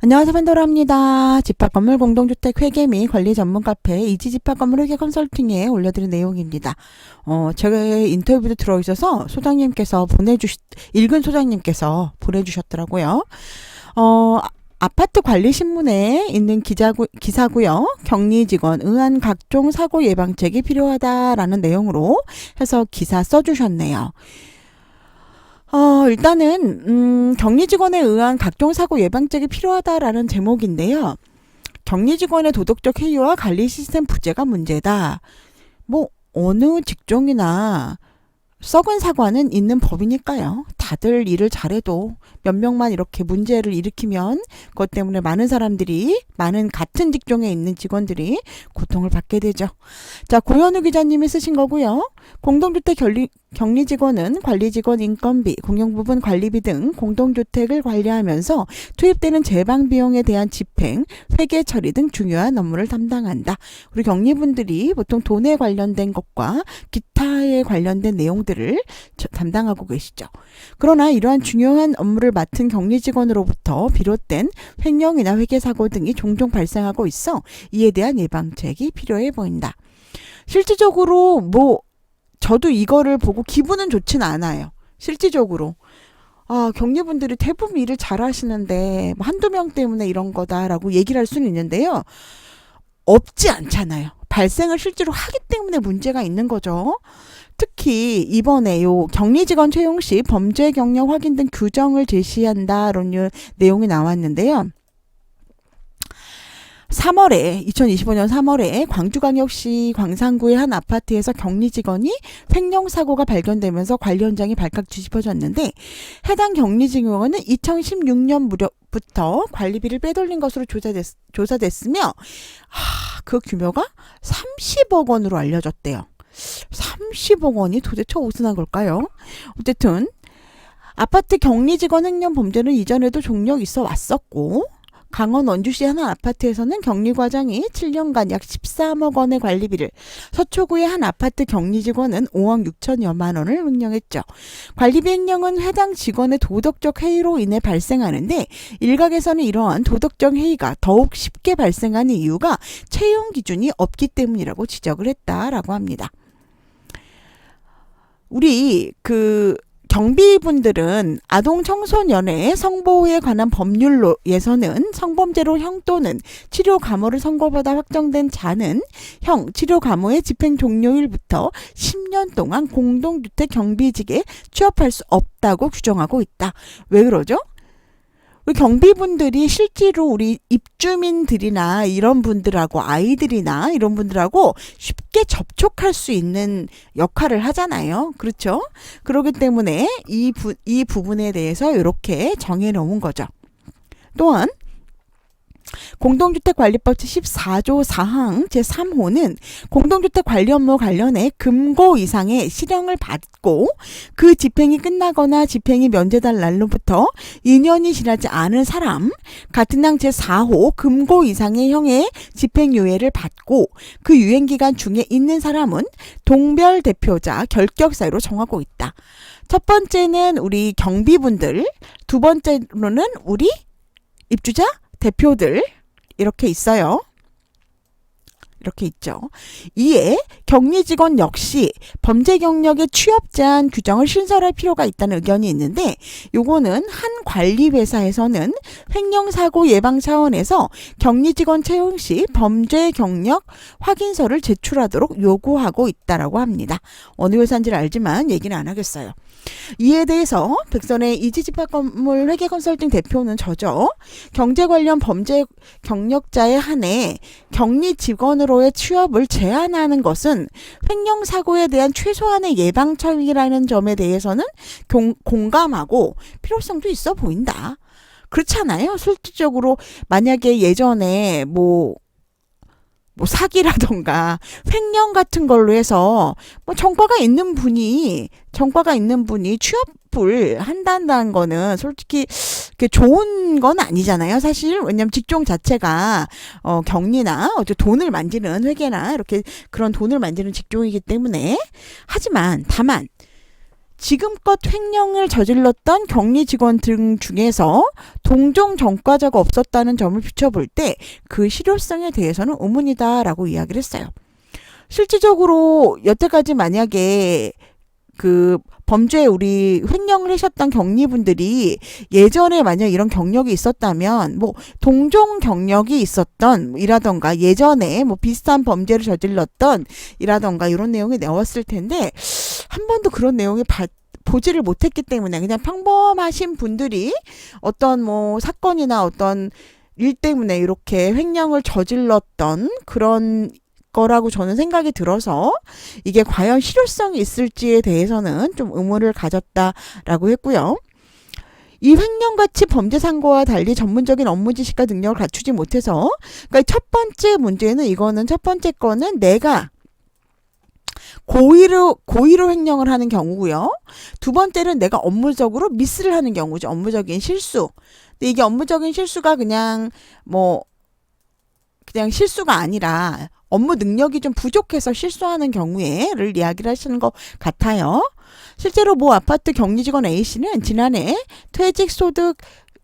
안녕하세요 팬더라입니다. 집합건물 공동주택 회계 및 관리 전문 카페 이지 집합건물 회계 컨설팅에 올려드린 내용입니다. 어, 제가 인터뷰도 들어있어서 소장님께서 보내주시, 읽은 소장님께서 보내주셨더라고요. 어, 아파트 관리 신문에 있는 기자구, 기사고요. 격리 직원 의한 각종 사고 예방책이 필요하다라는 내용으로 해서 기사 써주셨네요. 어, 일단은, 음, 격리 직원에 의한 각종 사고 예방책이 필요하다라는 제목인데요. 격리 직원의 도덕적 해이와 관리 시스템 부재가 문제다. 뭐, 어느 직종이나 썩은 사과는 있는 법이니까요. 다들 일을 잘해도 몇 명만 이렇게 문제를 일으키면 그것 때문에 많은 사람들이 많은 같은 직종에 있는 직원들이 고통을 받게 되죠. 자, 고현우 기자님이 쓰신 거고요. 공동주택 격리, 격리 직원은 관리 직원 인건비, 공용 부분 관리비 등 공동주택을 관리하면서 투입되는 재방 비용에 대한 집행, 회계 처리 등 중요한 업무를 담당한다. 우리 격리분들이 보통 돈에 관련된 것과 기타에 관련된 내용들을 저- 담당하고 계시죠. 그러나 이러한 중요한 업무를 맡은 격리 직원으로부터 비롯된 횡령이나 회계 사고 등이 종종 발생하고 있어 이에 대한 예방책이 필요해 보인다. 실질적으로 뭐 저도 이거를 보고 기분은 좋진 않아요. 실질적으로. 아, 격리분들이 대부분 일을 잘 하시는데 뭐 한두 명 때문에 이런 거다라고 얘기를 할 수는 있는데요. 없지 않잖아요. 발생을 실제로 하기 때문에 문제가 있는 거죠. 특히 이번에 요 격리 직원 채용 시 범죄 경력 확인 등 규정을 제시한다라는 요 내용이 나왔는데요. 3월에 2025년 3월에 광주광역시 광산구의 한 아파트에서 격리 직원이 횡령 사고가 발견되면서 관리 현장이 발칵 뒤집어졌는데 해당 격리 직원은 2016년 무렵부터 관리비를 빼돌린 것으로 조사됐, 조사됐으며 하, 그 규모가 30억 원으로 알려졌대요. 30억 원이 도대체 어디서 난 걸까요? 어쨌든 아파트 격리 직원 횡령 범죄는 이전에도 종력 있어 왔었고 강원 원주시 한 아파트에서는 격리 과장이 7년간 약 13억 원의 관리비를 서초구의 한 아파트 격리 직원은 5억 6천여만 원을 횡령했죠. 관리비 횡령은 해당 직원의 도덕적 해이로 인해 발생하는데 일각에서는 이러한 도덕적 해이가 더욱 쉽게 발생하는 이유가 채용 기준이 없기 때문이라고 지적을 했다라고 합니다. 우리 그 경비분들은 아동 청소년의 성보호에 관한 법률로에서는 성범죄로 형 또는 치료 감호를 선고받아 확정된 자는 형 치료 감호의 집행 종료일부터 10년 동안 공동주택 경비직에 취업할 수 없다고 규정하고 있다. 왜 그러죠? 우리 경비분들이 실제로 우리 입주민들이나 이런 분들하고 아이들이나 이런 분들하고 쉽게 접촉할 수 있는 역할을 하잖아요. 그렇죠? 그렇기 때문에 이, 부, 이 부분에 대해서 이렇게 정해 놓은 거죠. 또한 공동주택관리법 제14조 4항 제3호는 공동주택 관리 업무 관련해 금고 이상의 실형을 받고 그 집행이 끝나거나 집행이 면제될 날로부터 2년이 지나지 않은 사람 같은 항 제4호 금고 이상의 형의 집행유예를 받고 그 유행기간 중에 있는 사람은 동별 대표자 결격사유로 정하고 있다. 첫 번째는 우리 경비분들, 두 번째로는 우리 입주자 대표들 이렇게 있어요. 이렇게 있죠. 이에 격리 직원 역시 범죄 경력에 취업 제한 규정을 신설할 필요가 있다는 의견이 있는데 요거는 한 관리 회사에서는 횡령 사고 예방 차원에서 격리 직원 채용 시 범죄 경력 확인서를 제출하도록 요구하고 있다라고 합니다. 어느 회사인지는 알지만 얘기는 안 하겠어요. 이에 대해서 백선의 이지집합 건물 회계 컨설팅 대표는 저죠. 경제 관련 범죄 경력자에 한해 격리 직원으로 의 취업을 제한하는 것은 횡령 사고에 대한 최소한의 예방 처리라는 점에 대해서는 공, 공감하고 필요성도 있어 보인다. 그렇잖아요. 실질적으로 만약에 예전에 뭐 뭐 사기라던가 횡령 같은 걸로 해서 뭐 정과가 있는 분이 정과가 있는 분이 취업을 한다는 거는 솔직히 그게 좋은 건 아니잖아요. 사실 왜냐면 직종 자체가 어 격리나 어째 돈을 만지는 회계나 이렇게 그런 돈을 만지는 직종이기 때문에 하지만 다만 지금껏 횡령을 저질렀던 격리 직원 등 중에서 동종 전과자가 없었다는 점을 비춰볼 때 그 실효성에 대해서는 의문이다라고 이야기를 했어요. 실질적으로 여태까지 만약에 그 범죄 우리 횡령을 하셨던 격리분들이 예전에 만약 이런 경력이 있었다면 뭐 동종 경력이 있었던 이라던가 예전에 뭐 비슷한 범죄를 저질렀던 이라던가 이런 내용이 나왔을 텐데 한 번도 그런 내용이 바, 보지를 못했기 때문에 그냥 평범하신 분들이 어떤 뭐 사건이나 어떤 일 때문에 이렇게 횡령을 저질렀던 그런 거라고 저는 생각이 들어서 이게 과연 실효성이 있을지에 대해서는 좀 의문을 가졌다라고 했고요. 이 횡령같이 범죄 상고와 달리 전문적인 업무 지식과 능력을 갖추지 못해서 그러니까 첫 번째 문제는 이거는 첫 번째 거는 내가 고의로 고의로 횡령을 하는 경우고요. 두 번째는 내가 업무적으로 미스를 하는 경우죠. 업무적인 실수. 근데 이게 업무적인 실수가 그냥 뭐 그냥 실수가 아니라 업무 능력이 좀 부족해서 실수하는 경우에를 이야기를 하시는 것 같아요. 실제로 모 아파트 격리 직원 A 씨는 지난해 퇴직 소득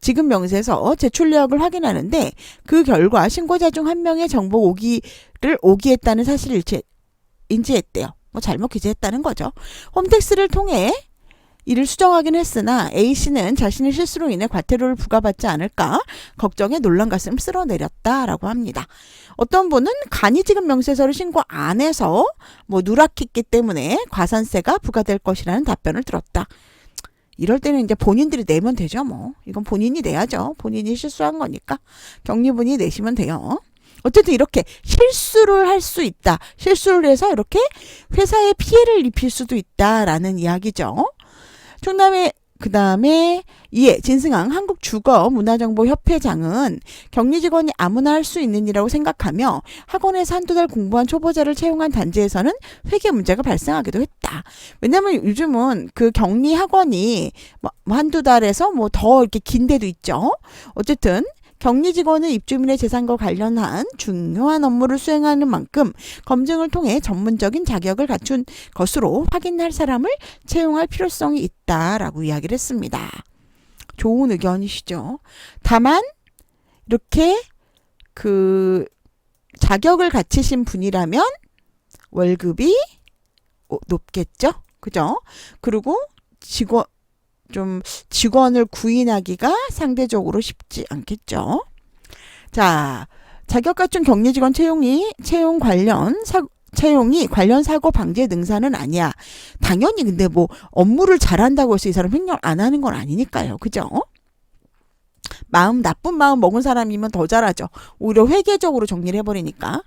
지급 명세서 제출 내역을 확인하는데 그 결과 신고자 중 한 명의 정보 오기를 오기했다는 사실을 인지했대요. 뭐 잘못 기재했다는 거죠. 홈택스를 통해 이를 수정하긴 했으나 A 씨는 자신의 실수로 인해 과태료를 부과받지 않을까 걱정에 놀란 가슴을 쓸어내렸다라고 합니다. 어떤 분은 간이 지급 명세서를 신고 안 해서 뭐 누락했기 때문에 과산세가 부과될 것이라는 답변을 들었다. 이럴 때는 이제 본인들이 내면 되죠, 뭐. 이건 본인이 내야죠. 본인이 실수한 거니까. 격리분이 내시면 돼요. 어쨌든 이렇게 실수를 할 수 있다. 실수를 해서 이렇게 회사에 피해를 입힐 수도 있다라는 이야기죠. 충남의 그 다음에 이에 진승항 한국주거문화정보협회장은 격리 직원이 아무나 할 수 있는 일이라고 생각하며 학원에서 한두 달 공부한 초보자를 채용한 단지에서는 회계 문제가 발생하기도 했다. 왜냐면 요즘은 그 격리 학원이 뭐 한두 달에서 뭐 더 이렇게 긴 데도 있죠. 어쨌든 격리 직원은 입주민의 재산과 관련한 중요한 업무를 수행하는 만큼 검증을 통해 전문적인 자격을 갖춘 것으로 확인할 사람을 채용할 필요성이 있다라고 이야기를 했습니다. 좋은 의견이시죠. 다만 이렇게 그 자격을 갖추신 분이라면 월급이 오- 높겠죠. 그죠? 그리고 직원 좀 직원을 구인하기가 상대적으로 쉽지 않겠죠. 자, 자격 갖춘 격리 직원 채용이 채용 관련 사 채용이 관련 사고 방지의 능사는 아니야. 당연히 근데 뭐 업무를 잘한다고 해서 이 사람 횡령 안 하는 건 아니니까요. 그죠? 마음 나쁜 마음 먹은 사람이면 더 잘하죠. 오히려 회계적으로 정리를 해버리니까.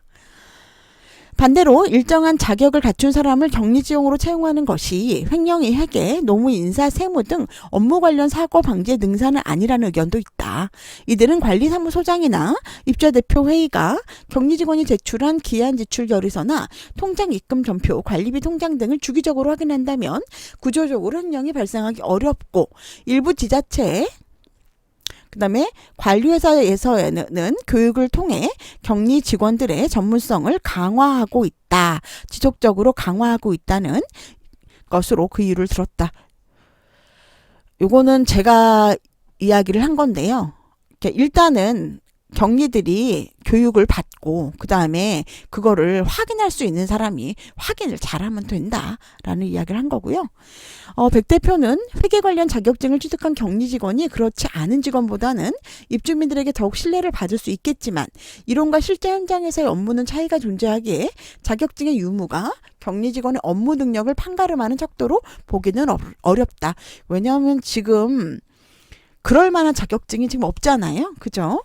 반대로 일정한 자격을 갖춘 사람을 격리지용으로 채용하는 것이 횡령의 회계, 노무 인사, 세무 등 업무 관련 사고 방지의 능사는 아니라는 의견도 있다. 이들은 관리사무소장이나 입주대표 회의가 격리 직원이 제출한 기한 지출 결의서나 통장 입금 전표, 관리비 통장 등을 주기적으로 확인한다면 구조적으로 횡령이 발생하기 어렵고 일부 지자체에 그다음에 관리회사에서는 교육을 통해 격리 직원들의 전문성을 강화하고 있다. 지속적으로 강화하고 있다는 것으로 그 이유를 들었다. 요거는 제가 이야기를 한 건데요. 일단은 격리들이 교육을 받고 그 다음에 그거를 확인할 수 있는 사람이 확인을 잘하면 된다라는 이야기를 한 거고요. 어, 백 대표는 회계 관련 자격증을 취득한 격리 직원이 그렇지 않은 직원보다는 입주민들에게 더욱 신뢰를 받을 수 있겠지만 이론과 실제 현장에서의 업무는 차이가 존재하기에 자격증의 유무가 격리 직원의 업무 능력을 판가름하는 척도로 보기는 어- 어렵다. 왜냐하면 지금 그럴 만한 자격증이 지금 없잖아요. 그죠?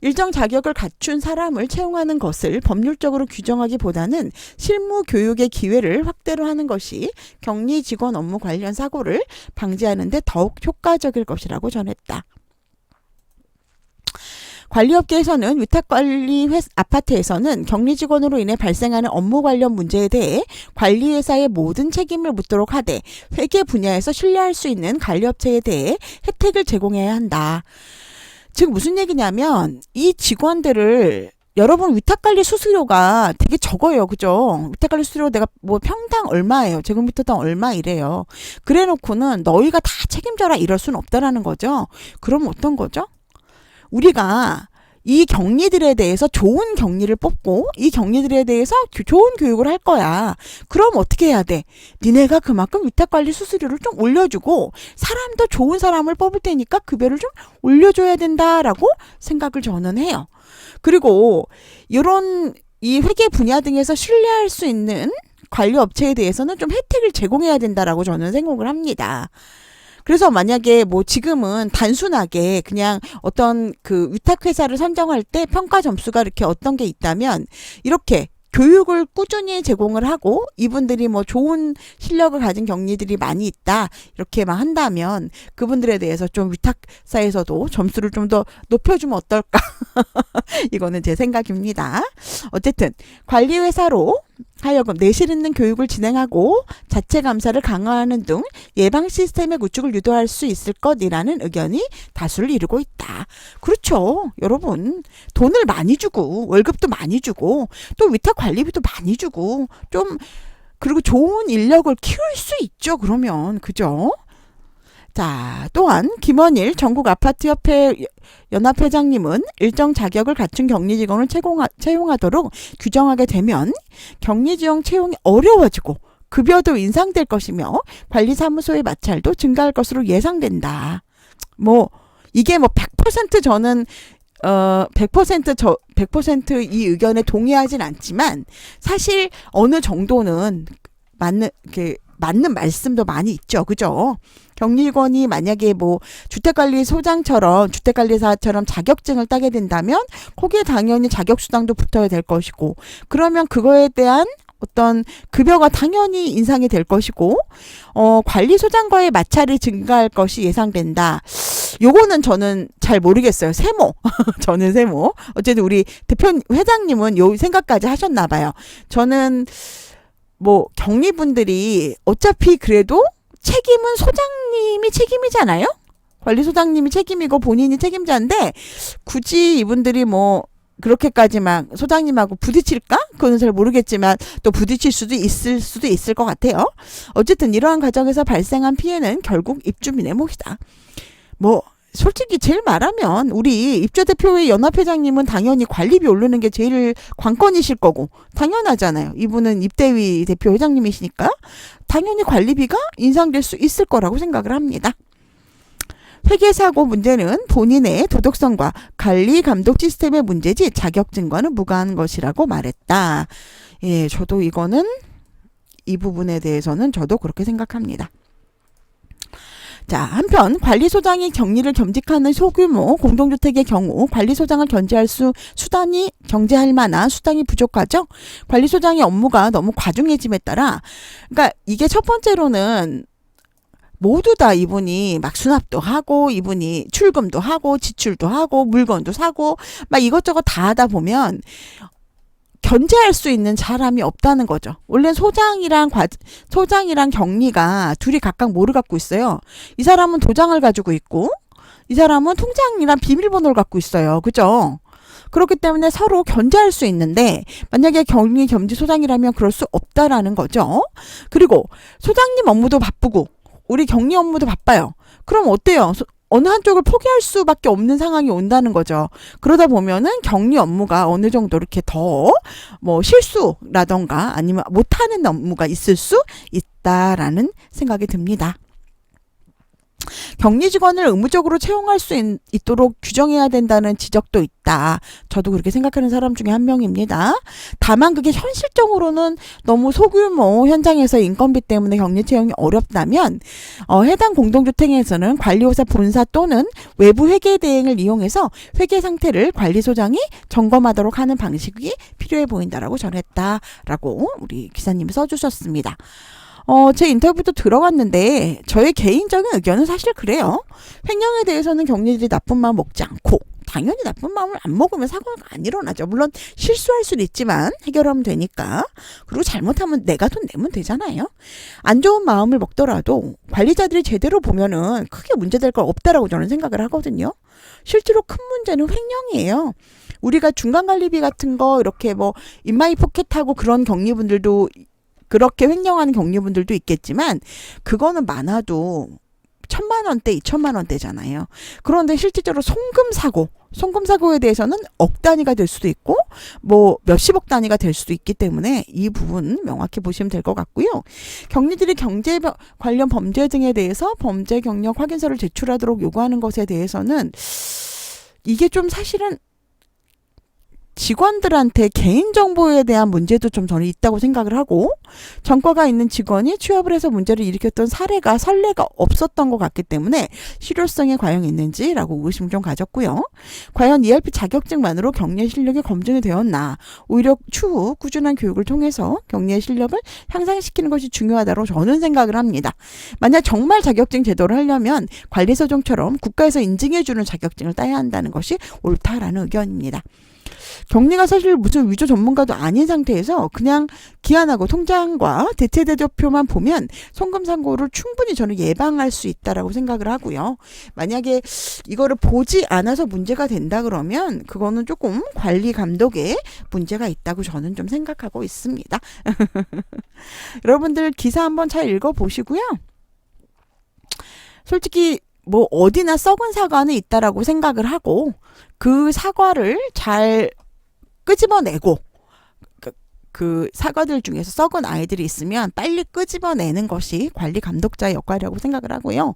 일정 자격을 갖춘 사람을 채용하는 것을 법률적으로 규정하기보다는 실무 교육의 기회를 확대로 하는 것이 격리 직원 업무 관련 사고를 방지하는 데 더욱 효과적일 것이라고 전했다. 관리업계에서는 위탁관리 회 아파트에서는 격리 직원으로 인해 발생하는 업무 관련 문제에 대해 관리회사의 모든 책임을 묻도록 하되 회계 분야에서 신뢰할 수 있는 관리업체에 대해 혜택을 제공해야 한다. 즉 무슨 얘기냐면 이 직원들을 여러분 위탁관리 수수료가 되게 적어요. 그죠? 위탁관리 수수료 내가 뭐 평당 얼마예요. 제곱미터당 얼마 이래요. 그래 놓고는 너희가 다 책임져라 이럴 수는 없다라는 거죠. 그럼 어떤 거죠? 우리가 이 격리들에 대해서 좋은 격리를 뽑고 이 격리들에 대해서 교- 좋은 교육을 할 거야. 그럼 어떻게 해야 돼? 니네가 그만큼 위탁관리 수수료를 좀 올려주고 사람도 좋은 사람을 뽑을 테니까 급여를 좀 올려줘야 된다라고 생각을 저는 해요. 그리고 이런 이 회계 분야 등에서 신뢰할 수 있는 관리 업체에 대해서는 좀 혜택을 제공해야 된다라고 저는 생각을 합니다. 그래서 만약에 뭐 지금은 단순하게 그냥 어떤 그 위탁 회사를 선정할 때 평가 점수가 이렇게 어떤 게 있다면 이렇게 교육을 꾸준히 제공을 하고 이분들이 뭐 좋은 실력을 가진 경리들이 많이 있다 이렇게만 한다면 그분들에 대해서 좀 위탁사에서도 점수를 좀 더 높여주면 어떨까 이거는 제 생각입니다. 어쨌든 관리회사로 하여금 내실 있는 교육을 진행하고 자체 감사를 강화하는 등 예방 시스템의 구축을 유도할 수 있을 것이라는 의견이 다수를 이루고 있다. 그렇죠. 여러분, 돈을 많이 주고, 월급도 많이 주고, 또 위탁 관리비도 많이 주고, 좀, 그리고 좋은 인력을 키울 수 있죠. 그러면. 그죠? 자, 또한 김원일 전국 아파트협회 연합회장님은 일정 자격을 갖춘 격리 직원을 채용하, 채용하도록 규정하게 되면 격리 지원 채용이 어려워지고 급여도 인상될 것이며 관리 사무소의 마찰도 증가할 것으로 예상된다. 뭐 이게 뭐 100% 저는 어 100%저 100%이 의견에 동의하진 않지만 사실 어느 정도는 맞는 그 맞는 말씀도 많이 있죠. 그죠? 격리권이 만약에 뭐 주택관리소장처럼 주택관리사처럼 자격증을 따게 된다면 거기에 당연히 자격수당도 붙어야 될 것이고 그러면 그거에 대한 어떤 급여가 당연히 인상이 될 것이고 어 관리소장과의 마찰이 증가할 것이 예상된다. 요거는 저는 잘 모르겠어요. 세모. 저는 세모. 어쨌든 우리 대표 회장님은 요 생각까지 하셨나 봐요. 저는 뭐 격리분들이 어차피 그래도 책임은 소장님이 책임이잖아요. 관리 소장님이 책임이고 본인이 책임자인데 굳이 이분들이 뭐 그렇게까지 막 소장님하고 부딪힐까? 그건 잘 모르겠지만 또 부딪힐 수도 있을 수도 있을 것 같아요. 어쨌든 이러한 과정에서 발생한 피해는 결국 입주민의 몫이다. 뭐 솔직히 제일 말하면 우리 입주대표회 연합회장님은 당연히 관리비 오르는 게 제일 관건이실 거고 당연하잖아요. 이분은 입대위 대표 회장님이시니까 당연히 관리비가 인상될 수 있을 거라고 생각을 합니다. 회계사고 문제는 본인의 도덕성과 관리 감독 시스템의 문제지 자격증과는 무관한 것이라고 말했다. 예, 저도 이거는 이 부분에 대해서는 저도 그렇게 생각합니다. 자, 한편 관리소장이 격리를 겸직하는 소규모 공동주택의 경우 관리소장을 견제할 수 수단이 경제할 만한 수단이 부족하죠. 관리소장의 업무가 너무 과중해짐에 따라 그러니까 이게 첫 번째로는 모두 다 이분이 막 수납도 하고 이분이 출금도 하고 지출도 하고 물건도 사고 막 이것저것 다 하다 보면 견제할 수 있는 사람이 없다는 거죠. 원래 소장이랑 과, 소장이랑 격리가 둘이 각각 뭐를 갖고 있어요. 이 사람은 도장을 가지고 있고 이 사람은 통장이랑 비밀번호를 갖고 있어요. 그죠? 그렇기 때문에 서로 견제할 수 있는데 만약에 격리 겸지 소장이라면 그럴 수 없다라는 거죠. 그리고 소장님 업무도 바쁘고 우리 격리 업무도 바빠요. 그럼 어때요? 소- 어느 한쪽을 포기할 수밖에 없는 상황이 온다는 거죠. 그러다 보면은 격리 업무가 어느 정도 이렇게 더 뭐 실수라던가 아니면 못하는 업무가 있을 수 있다라는 생각이 듭니다. 격리 직원을 의무적으로 채용할 수 있, 있도록 규정해야 된다는 지적도 있다. 저도 그렇게 생각하는 사람 중에 한 명입니다. 다만 그게 현실적으로는 너무 소규모 현장에서 인건비 때문에 격리 채용이 어렵다면 어, 해당 공동주택에서는 관리호사 본사 또는 외부 회계 대행을 이용해서 회계 상태를 관리소장이 점검하도록 하는 방식이 필요해 보인다라고 전했다라고 우리 기사님이 써주셨습니다. 어, 제 인터뷰도 들어갔는데 저의 개인적인 의견은 사실 그래요. 횡령에 대해서는 격리들이 나쁜 마음 먹지 않고 당연히 나쁜 마음을 안 먹으면 사고가 안 일어나죠. 물론 실수할 수는 있지만 해결하면 되니까. 그리고 잘못하면 내가 돈 내면 되잖아요. 안 좋은 마음을 먹더라도 관리자들이 제대로 보면은 크게 문제될 거 없다라고 저는 생각을 하거든요. 실제로 큰 문제는 횡령이에요. 우리가 중간 관리비 같은 거 이렇게 뭐 인마이 포켓하고 그런 격리분들도 그렇게 횡령하는 격리분들도 있겠지만 그거는 많아도 천만 원대, 이천만 원대잖아요. 그런데 실질적으로 송금 사고, 송금 사고에 대해서는 억 단위가 될 수도 있고 뭐 몇십억 단위가 될 수도 있기 때문에 이 부분 명확히 보시면 될 것 같고요. 격리들이 경제 버- 관련 범죄 등에 대해서 범죄 경력 확인서를 제출하도록 요구하는 것에 대해서는 이게 좀 사실은 직원들한테 개인정보에 대한 문제도 좀 저는 있다고 생각을 하고 전과가 있는 직원이 취업을 해서 문제를 일으켰던 사례가 선례가 없었던 것 같기 때문에 실효성에 과연 있는지라고 의심 좀 가졌고요. 과연 ERP 자격증만으로 격리의 실력이 검증이 되었나 오히려 추후 꾸준한 교육을 통해서 격리의 실력을 향상시키는 것이 중요하다고 저는 생각을 합니다. 만약 정말 자격증 제도를 하려면 관리소정처럼 국가에서 인증해주는 자격증을 따야 한다는 것이 옳다라는 의견입니다. 격리가 사실 무슨 위조 전문가도 아닌 상태에서 그냥 기한하고 통장과 대체 대조표만 보면 송금 사고를 충분히 저는 예방할 수 있다라고 생각을 하고요. 만약에 이거를 보지 않아서 문제가 된다 그러면 그거는 조금 관리 감독에 문제가 있다고 저는 좀 생각하고 있습니다. 여러분들 기사 한번 잘 읽어 보시고요. 솔직히 뭐 어디나 썩은 사과는 있다라고 생각을 하고 그 사과를 잘 끄집어내고 그, 그 사과들 중에서 썩은 아이들이 있으면 빨리 끄집어내는 것이 관리 감독자의 역할이라고 생각을 하고요.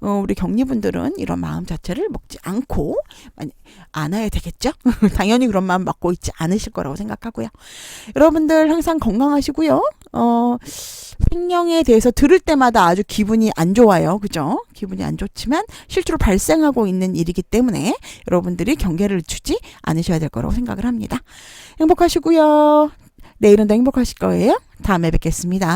어, 우리 격리분들은 이런 마음 자체를 먹지 않고 만- 안아야 되겠죠? 당연히 그런 마음 먹고 있지 않으실 거라고 생각하고요. 여러분들 항상 건강하시고요. 어, 횡령에 대해서 들을 때마다 아주 기분이 안 좋아요. 그죠? 기분이 안 좋지만 실제로 발생하고 있는 일이기 때문에 여러분들이 경계를 주지 않으셔야 될 거라고 생각을 합니다. 행복하시고요. 내일은 더 행복하실 거예요. 다음에 뵙겠습니다.